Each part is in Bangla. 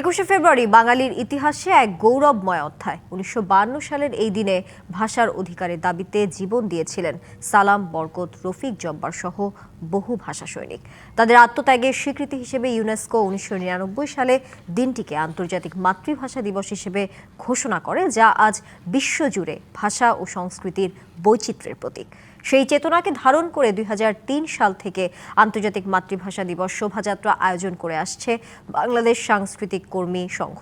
একুশে ফেব্রুয়ারি বাঙালির ইতিহাসে এক গৌরবময় অধ্যায়। উনিশশো সালের এই দিনে ভাষার অধিকারের দাবিতে জীবন দিয়েছিলেন সালাম, বরকত, রফিক জব্বার সহ বহু ভাষা সৈনিক। তাদের আত্মত্যাগের স্বীকৃতি হিসেবে ইউনেস্কো উনিশশো নিরানব্বই সালে দিনটিকে আন্তর্জাতিক মাতৃভাষা দিবস হিসেবে ঘোষণা করে, যা আজ বিশ্বজুড়ে ভাষা ও সংস্কৃতির বৈচিত্র্যের প্রতীক। সেই চেতনাকে ধারণ করে দুই হাজার তিন সাল থেকে আন্তর্জাতিক মাতৃভাষা দিবস শোভাযাত্রা আয়োজন করে আসছে বাংলাদেশ সাংস্কৃতিক কর্মী সংঘ।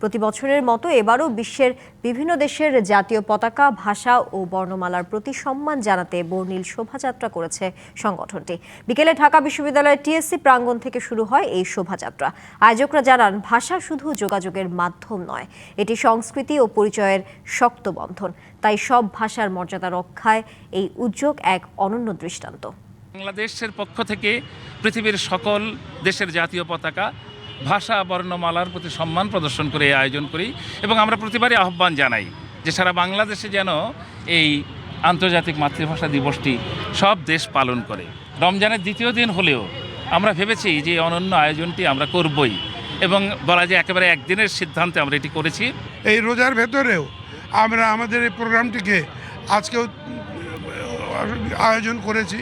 প্রতি বছরের মতো এবারও বিশ্বের বিভিন্ন দেশের জাতীয় পতাকা, ভাষা ও বর্ণমালার প্রতি সম্মান জানাতে বর্ণিল শোভাযাত্রা করেছে সংগঠনটি। বিকেলে ঢাকা বিশ্ববিদ্যালয়ের টিএসসি প্রাঙ্গণ থেকে শুরু হয় এই শোভাযাত্রা। আয়োজকরা জানান, ভাষা শুধু যোগাযোগের মাধ্যম নয়, এটি সংস্কৃতি ও পরিচয়ের শক্ত বন্ধন। তাই সব ভাষার মর্যাদা রক্ষায় এই উদ্যোগ এক অনন্য দৃষ্টান্ত। বাংলাদেশের পক্ষ থেকে পৃথিবীর সকল দেশের জাতীয় পতাকা ভাষা বর্ণমালার প্রতি সম্মান প্রদর্শন করে এই আয়োজন করি এবং আমরা প্রতিবারই আহ্বান জানাই যে সারা বাংলাদেশে যেন এই আন্তর্জাতিক মাতৃভাষা দিবসটি সব দেশ পালন করে। রমজানের দ্বিতীয় দিন হলেও আমরা ভেবেছি যে অনন্য আয়োজনটি আমরা করবই এবং বলা যায় একেবারে একদিনের সিদ্ধান্তে আমরা এটি করেছি। এই রোজার ভেতরেও আমরা আমাদের এই প্রোগ্রামটিকে আজকেও আয়োজন করেছি।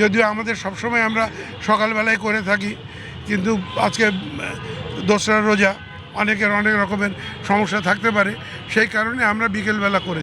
যদিও আমাদের সবসময় আমরা সকালবেলায় করে থাকি, কিন্তু আজকে দোসরা রোজা, অনেকের অনেক রকমের সমস্যা থাকতে পারে। সেই কারণে আমরা বিকেলবেলা করে